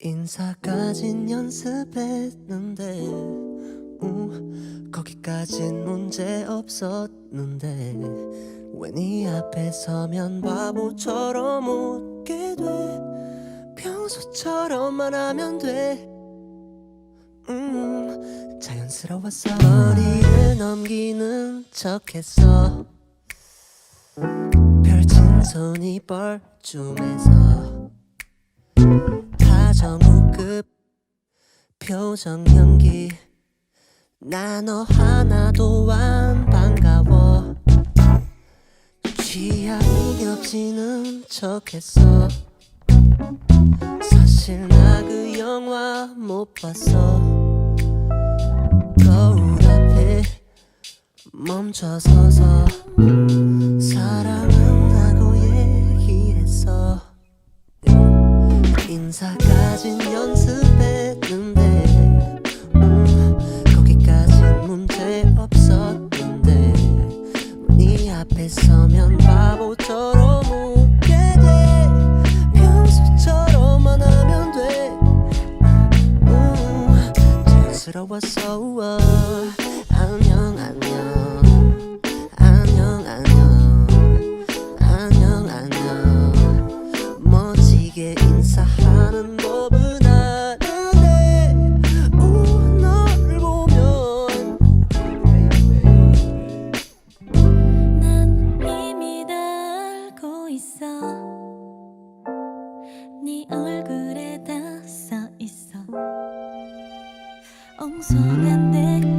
인사까진 연습했는데 음, 거기까진 문제 없었는데 왜네 앞에 서면 바보처럼 웃게 돼. 평소처럼만 하면 돼. 음, 자연스러웠어 머리를 넘기는 척했어. 펼친 손이 뻘쭘해서. 가 정우급 표정 연기. 나 너 하나도 안 반가워. 취향이 겹치는 척했어. 사실 나 그 영화 못 봤어. 거울 앞에 멈춰서서 서면 바보처럼 웃게 돼 평소처럼만 하면 돼 음, 자연스러웠어 우와. 엉성한데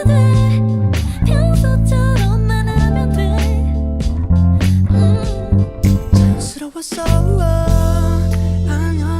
자연스러웠어. 안녕 안녕 안녕